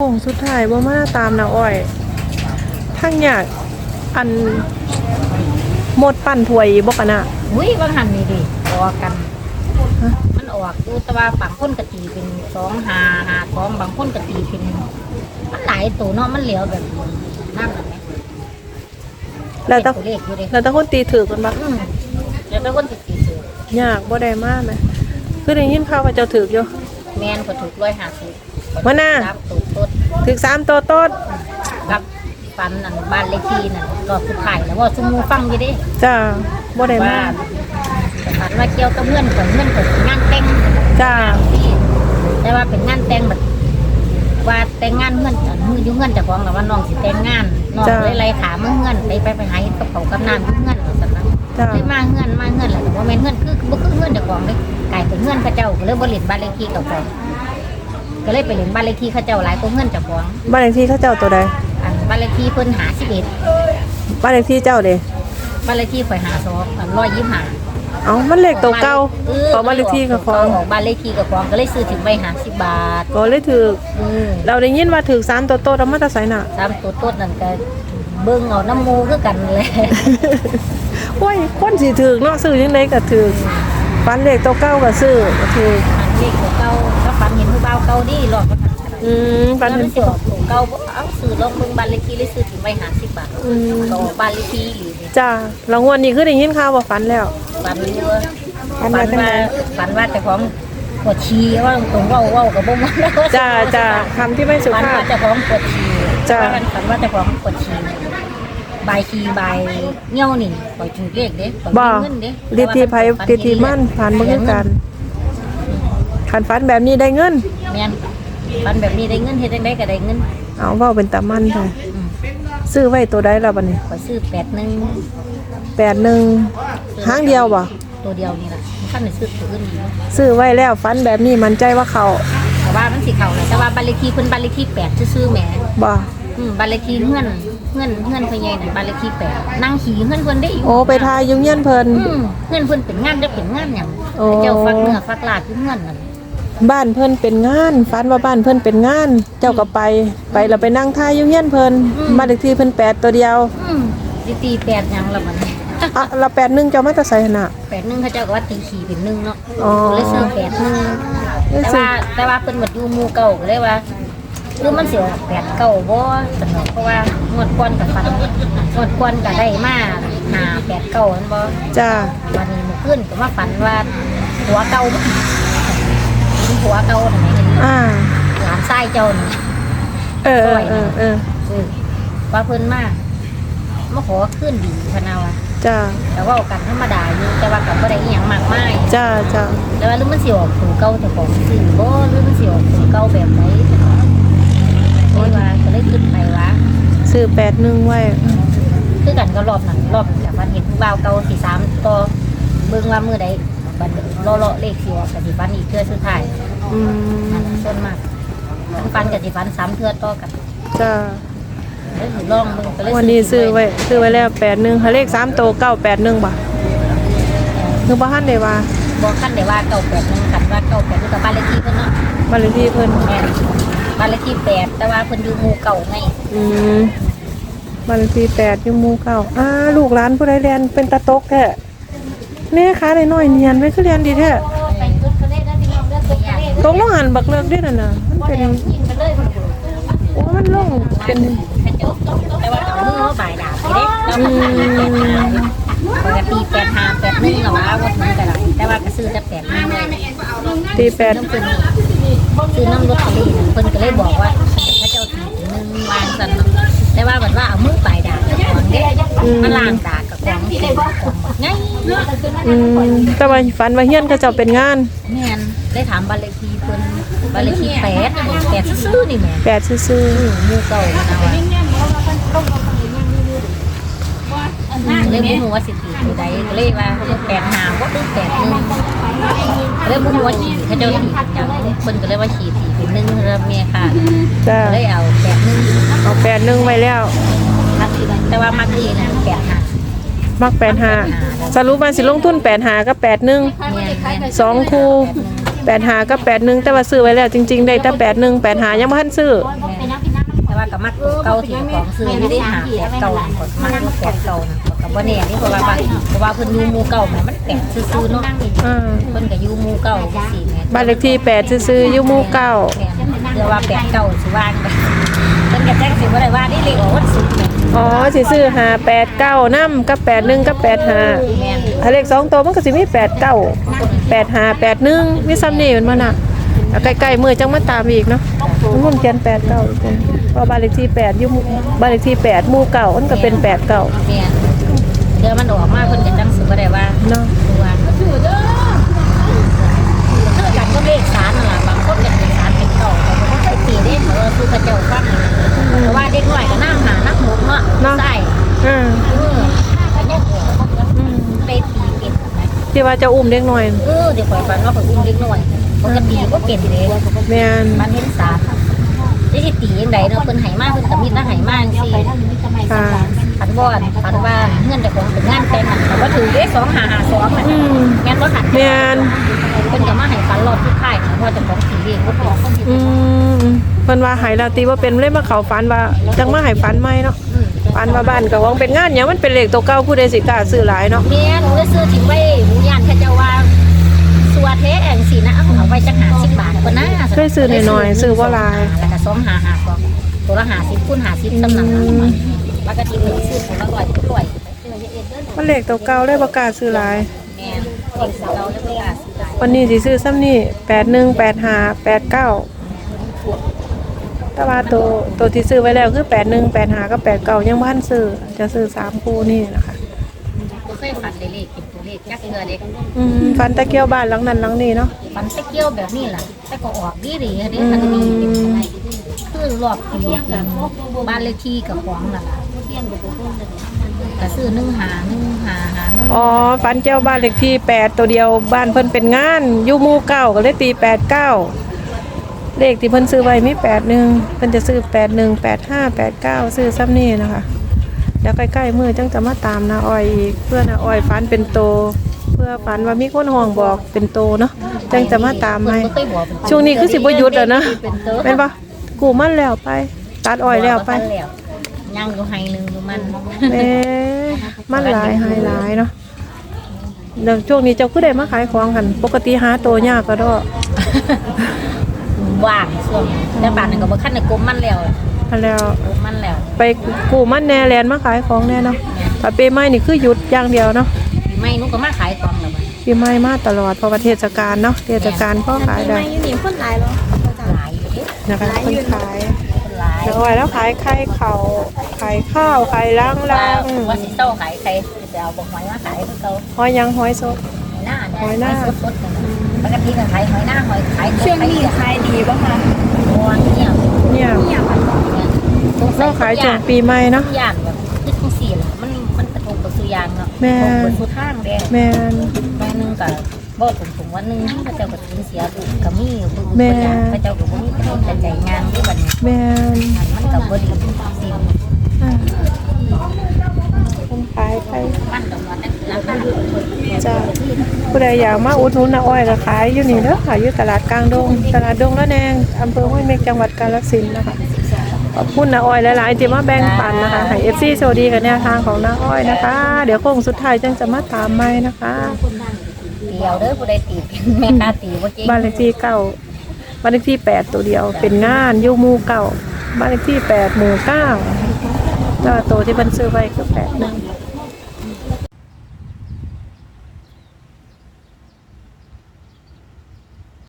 โค้งสุดท้ายบ่มาตามนาอ้อย ทั้งอยากอันหมดปั่นถวยบ่กันน่ะอุ้ยบางหันนี่ดิออกกันฮะมันออกอยู่แต่ว่าบางคนกะตีเป็นสองหาหาสองบางคนกะตีเป็น มันหลายตัวเนาะมันเหลียวแบบนั่นแหละไหมแล้วแต่ตัวเลขอยู่ดิแล้วแต่คนตีถือกันบ่อืมแล้วแต่คนติดตีถือยากบ่ได้มากไหมคือได้ยินข่าวว่าเจ้าถืออยู่แมนก็ถูกร้อยห้าสิบว่าน่ะ ตามตัวต้นถือสามตัวโต้นกับฟันนั่นบ้านเลขที่นั่นก็สุดท้ายแล้วว่าซุมูฟังอยู่ดิจ้าบ่ได้ว่ามาฝันว่าเกี่ยวกับเงื่อนของเงื่อนของงานแต่งจ้าที่แต่ว่าเป็นงานแต่งแบบว่าแต่งงานเงื่อนอันมืออยุ่งเงื่อนเจากของแต่ว่าน้องสิแต่งงานน้องเลยไล่ถามเมื่อเงื่อนไปไปไปหาเฮ็ดกับเขาวกับน้ำเงื่อนสันนั้นจ้า เลยมาเงื่อนมาเงื่อนแหละแต่ว่าแม่นเงื่อนคือบ่คือเงื่อนเจากของเลยกลายเป็นเงื่อนเข้าเจ้าก็เลยบ่เล่นบ้านเลขที่กับของ ก็เลยไปเล่นบ้านเลขที่เข้าเจ้าหลายกว่าเงื่อนเจากของบ้านเลขที่เขาเจ้าตัวใดอันบ้านเลขที่เพิ่นหาสิบเอ็ดบ้านเลขที่เจ้าเด้บ้านเลขที่ข่อยหาสองอันร้อยยี่สิบห้าเอ้ามันเลขตัวเก่าของบ้านเลขที่กับของของบ้านเลขที่กับของก็เลยซื้อถึงใบหาสิบบาทก็เลยถืออืมเราได้ยินว่าถือสามตัวโต้แล้วมาแตะไสน่ะตามตัวต้นนั่นก็เบิ่งเอาน้ำมูคือกันเลยโอ้ยคนสิถือเนาะซื้อยังไงก็ถือฟันเลขตัวเก่าก็ซื้อก็ถือมันเลขตัวเก่า ก็ฝันเห็นผู้บ่าวเก่าดีหรอกก็อืมฟัฝันนเห็เห็นนตัวเก่าบ่เอาซื้อลองเบิ่งบ้านเลขที่เลยซื้อถึงใบหาสิบบาทอืมก็บ้านเลขที่หรือจ้าแลงวันนี้คือได้ยินข่าวว่าฝันแล้วฝันเยอะฝัฝันนว่าจังว่าได๋ฝันว่าเจ้าของปวดฉี่ว่าตรงๆเว้าเว้ากับบ่มันจ้าจ้าคำที่ไม่สุฝันภาว่าพเจ้าของปวดฉี่จ้ะว่าฝันว่าเจ้าของปวดฉี่บายฉี่บายเงี้ยวนี่ปล่อยถึงเลขเด้ปล่อยบ่เงินเด้ลิทีไผลิทีมั่นผ่านบ่คือกัน คันฝันแบบนี้ได้เงินแม่นฝันแบบนี้ได้เงินเฮ็ดจังไดก็ได้เงินเอาเว้าเป็นตามันค่ะอืมซื้อไว้ตัวใดล่ะบัดนี้ข่อยซื้อแปดหนึ่ง81หางเดียวบ่ตัวเดียวนี่แหละมันขั้นในซื้อตัวอื่นอยู่ซื้อไว้แล้วฝันแบบนี้มั่นใจว่าเขาแต่ว่ามันสิเข่าเลยแต่ว่าบ้านเลขที่เพิ่นบ้านเลขที่แปดซื้อๆแหมบ่อืมบ้านเลขที่เงื่อนเงื่อนเงื่อนเพิ่นใหญ่น่ะบ้านเลขที่แปดนั่งขี่เงื่อนเพิ่นได้อยู่โอ้ไปทายอยุ่งเงี้ยนเพิ่นอืมเงื่อนเพิ่นเป็นงานได้เป็นงานหยังโอ้เจ้าฟักเนื้อฟักลาดคือเงื่อนนั่น บ้านเพิ่นเป็นงานฝันว่าบ้านเพิ่นเป็นงาน เจ้าก็ไปไปแล้วไปนั่งทายอยุ่งเงี้ยนเพิ่นบ้านเลขที่เพิ่นแปดตัวเดียวอืมสิตีแปดหยังละมันอะละแปดหนึงเจ้ามาแตะไสหั่นน่ะแปดหนึ่งเขาเจ้าก็ว่าตีขี่เป็นหนึ่งเนาะอ๋อ เลยซื้อแปดหนึ่งเลยแต่ซื้อว่าแต่ว่าเพิ่นมาอยู่หมู่เก่าก็เลยว่าคือมันเสียแปดเก่าบ่สนอกเพราะว่างวดก่อนกับฟันงวดก่อนก็ได้มาหาแปดเก่าอันบ่ จ้าวันนี้มื้อคืนก็มาฝันว่าหัวเก่า บ่เป็นหัวเก่าไหนอ่า หลานชายเจ้านี่เออเออเออเออเออว่าเพิ่นมามาขอขึ้นดีพะนาวะจ้าแต่ว่ากันธรรมดาอยู่แต่ว่ากับบ่ได้อีหยังมากมายจ้าจ้าแล้วว่าหรือมันสิออกถูเก่าแต่ของสื่อบ่หรือมันสิออกถูเก่าแบบไหนเลยว่าก็เลยขึ้นไปว่าซื้อแปดหนึงไว้ คือกันก็รอบนั้นรอบจากวันเห็นบ่าวเก่าที่สามต่อเบิ่งว่ามื้อใด บัดรอเลาะเลขสิออกก็สิฟันอีกเทื่อสุดท้ายอืมนั่นน่ะส่วนมากฟันฟันก็สิฟันสามเทื่อต่อกันจ้าเลยสิลองเบิ่งก็เลยวันนี้ซื้อไว้ซื้อไว้แล้วแปดหนึงหาเลขสามโตวเก้าแปดหนึงบ่คือบ่ทันได้ว่าบอกกันได้ว่าเก่าแปดนึงกันว่าเก่าแปดนึงกับบ้านเลขที่เพิ่นเนาะบ้านเลขที่เพิ่นแม่นบ้านเลขที่แปดแต่ว่าเพิ่นอยู่หมู่เก่าไงอืมบ้านเลขที่แปดอยู่หมู่เก้าอ่าลูกหลานผู้ใดเรียนเป็นตาตกแท้ แน่ขาได้น้อยเนียนไว้คือเรียนดีแท้ไปจุดก็ได้นะพี่น้องเด้อจุดก็ได้ตกลงหันบักเลิกด้วยน่ะนะมันเป็นยิงไปเลยโอ้มันลงเป็นแต่ว่าเอามือเขาบ่ายดาบไปเด้แล้วอืมันก็ตีแปดหาปกติแปดหาแปดหนึ่งหรอวะว่าถึงกันละแต่ว่าก็ซื้อแต่แปดหนึ่งเลยตีแปดน้ำเพิ่นซื้อน้ำรถเขาเลยเพิ่นก็เลยบอกว่าถ้าเจ้าถือหนึ่งวางสันแต่ว่าแบบว่าเอามือบ่ายดาบกับของเด้มาล้างดาบกับของเต็มขอ งหมดไงอืมแต่ว่าฝันว่าเฮียนเขาเจ้าเป็นงานแม่นได้ถามบ้านเลขที่เพิ่นบ้านเลขที่แปดแปดซื่อๆนี่แหม่แปดซื่ออือหมู่เก่านะว่าเลยบ่ฮู้ว่าสิตีตัวใดก็เลยว่าแปดหาบ่ถึงแปดหนึงเลยบ่ฮู้ว่าขี่เขาเจ้าขี่จังเพิ่นก็เลยว่าขี่ตีเป็นหนึงแล้วแม่ค่ะๆจ้าก็เลยเอาแปดหนึงเอาแปดหนึ่งไว้แล้ว มักอีกแต่ว่ามักอีกนะแปดหา มักแปดหาสรุปว่าสิลงทุนแปดหากับแปดหนึ่งแม่นแม่นสองคู่แปดหากับแปดหนึ่งแต่ว่าซื้อไว้แล้วจริง ๆ ได้แต่แปดหนึ่งแปดหายังไม่ทันซื้อแม่นแต่ว่ากับมักตัวเก่าที่ของซื้อไม่ได้หาแปดเก่าน่ะกดมักตัวแปดเก่านะกับว่าเนี่ยนี่เพราะว่าบางเพราะว่าเพิ่นอยูหมูเก่าแหม่มันแปดซื่อๆเนาะอ่าเพิ่นก็อยูหมูเก่าจังซี่แหม่บ้านเลขที่8ซื่อๆอยู่หมู่เก้าแม่นเดี๋ยวว่าแปดเก่าสิว่างไปเพิ่นก็แจ้งสิว่าได้ว่านี่เลขออกวันศุกร์แหม่ อ๋อสิซื้อหา8 9นำกับ8 1กับ8แม่น5ถ้าเลขสองตัวมันก็สิมี8 9 8 5 8 1มีซ้ำนี่มันมาน่ะแล้วใกล้ๆมือจังมาตามอีกเนาะมันมุ่นเขียน8 9อีกเป็นเพราะบ้านเลขที่8อยู่หมู่บ้านเลขที่8หมู่เก้ามันก็เป็น8 9แม่นเดี๋ยวมันออกมาเพิ่นก็จังสิว่าได้ว่าเนาะ นักหมุกเนาะใช่อ่าเอออันนี้ไปตีเป็นไหมที่ว่าจะอุ้มเด็กหน่อย เออเดี๋ยวข่อยฟันว่าข่อยอุ้มเด็กน้อยปกติก็เป็นเด้แม่นมันเห็นสารจะสิตียังไงเนาะเพิ่นไหมาเพิ่นก็มีแต่ไหมาจังซี่ค่ะพันบ่อนพันบ้านเงื่อนแต่ของเป็นงานแต่งแต่ว่าถือได้2 5 5 2น่ะอืมแม่นบ่หันแม่นเพิ่นก็มาให้ฟันรอดทุกค่ายนะเพราะเจ้าของสีเองบ่เป็นอืมเพิ่นว่าใหายลาตีว่าเป็นเลยมาเข้าฝันว่าจังมาให้ฝันใหม่เนาะ ฝันว่าบ้านก็หวังเป็นงานหยังมันเป็นเลขตัวเก่าผู้ใดสิกล้าซื้อหลายเนาะแม่หนูได้ซื้อทิ้งไว้หมูย่านเขาเจ้าว่าสัวเทแองสีนะเอาเอาไว้จัก50บาทเพิ่นนะเคยซื้อหน่อยๆซื้อบ่หลายแล้วก็2 5 5 2ตัวละ50คูณ50ตำนานปกติเพิ่นซื้อตัวละ100ตัวละ100มันเลขตัวเก่าเลยบ่กล้าซื้อหลายแม่เด็กสาวแล้วก็ซื้อได้วันนี้สิซื้อซ้ำนี่81 85 89 แต่ว่าตัวตัวที่ซื้อไว้แล้วคือ81 85กับ89ยังบ่ทันซื้อจะซื้อสามคู่นี่นะคะบ่เคยฝันได้เลขเก็บตัวเลขจักเทื่อเด็กอืมฝันตะเกียวบ้านหลังนั้นหลังนี้เนาะฝันตะเกียวแบบนี้ล่ะแต่ก็ออกดีดีๆเด้มันดีเป็นไงคือรอบปีบ้านเลขที่กับของล่ะก็ซื้อ1หา1หาหา1อ๋อฝันเจ้าบ้านเลขที่แปดตัวเดียวบ้านเพิ่นเป็นงานอยู่หมู่เก้าก็เลยตีแปดเก้า เลขที่เพิ่นซื้อไว้มีแปดหนึ่งเพิ่นจะซื้อแปดหนึ่งแปดห้าแปดเก้าซื้อซ้ำนี่นะคะแล้วใกล้ๆมือจังจะมาตามนาอ้อยอีกเพื่อนาอ้อยฝันเป็นโต เพื่อฝันว่ามีคนห้องบอกเป็นโตเนาะจังจะมาตามไหมเพิ่นบ่เคยบอกเป็นช่วงนี้คือสิบ่หยุดแล้วนะเป็นเตอเป็นปะกูมันแล้วไปตัดอ้อยแล้วไปยังอยู่ไฮหนึงอยู่มันเอ๊ะมันหลายหายหลายเนาะเดี๋ยวช่วงนี้เจ้าคือได้มาขายของกัน ปกติหาตัวยากก็ดอก ว่างช่วงนี้แต่บ้านนั้นก็บ่คันได้กลมมันแล้วอันแล้วกลมมันแล้วไปกูมันแน่แลนมาขายของแน่เนาะปาเป้ไม้นี่คือหยุดอย่างเดียวเนาะปีใหม่หนูก็มาขายของแล้วบัดปีไม้มาตลอดเพราะว่าเทศกาลเนาะเทศกาลพ่อขายได้หลายอยู่เด้นะคะคนขายคนหลายแล้วอ้อยแล้วขายไข่เข่าขายข้าวขายล้างว่าล้างว่าสิเจ้าขายใครจะเอาบ่หอยมาขายคือเก่าหอยยังหอยสดหน้าเยหอยหน้าสดๆกัน ปกติก็ขายหอยหน้าหอยขายช่วงนี้ขายดีป่ะคะตัวเนี่ยเนี่ยเนี่ยมันเราขายจนปีใหม่เนาะย่างแบบคือจังซี่ล่ะมันมันกระทบกับสุยางเนาะแม่ตรงกับสุทางแดงแม่นแม่นึงก็บ่ถึงถึงวันหนึงพระเจ้าก็ถึงเสียลูกก็มีผู้แม่ผู้ย่างพระเจ้าก็บ่มีคนแต่ใจงานที่บัดนี้แม่นมันก็บ่ดีสิอ่าคนขายไป มันดอกมันนั่นราคา จ้าผู้ใดอยากมาอุดหนุนน้าอ้อยก็ขายอยู่นี่เด้อค่ะอยู่ตลาดกลางดง ตลาดดงละแนงอำเภอห้วยเม็กจังหวัดกาฬสินธุ์นะคะขอบคุณน้าอ้อยหลายๆที่มาแบ่งปันนะคะให้ FC โชคดีกับแนวทางของน้าอ้อยนะคะ เดี๋ยวโค้งสุดท้ายจังจะมาตามใหม่นะคะเดียวเด้อผู้ใดตีเป็นแม่ค้าตีบ่เก่งบ้านเลขที่เก้าบ้านเลขที่แปดตัวเดียว เป็นงานอยู่หมู่เก้าบ้านเลขที่แปดหมู่เก้าแล้วตัวที่เพิ่นซื้อไว้คือแปดหนึ่งแ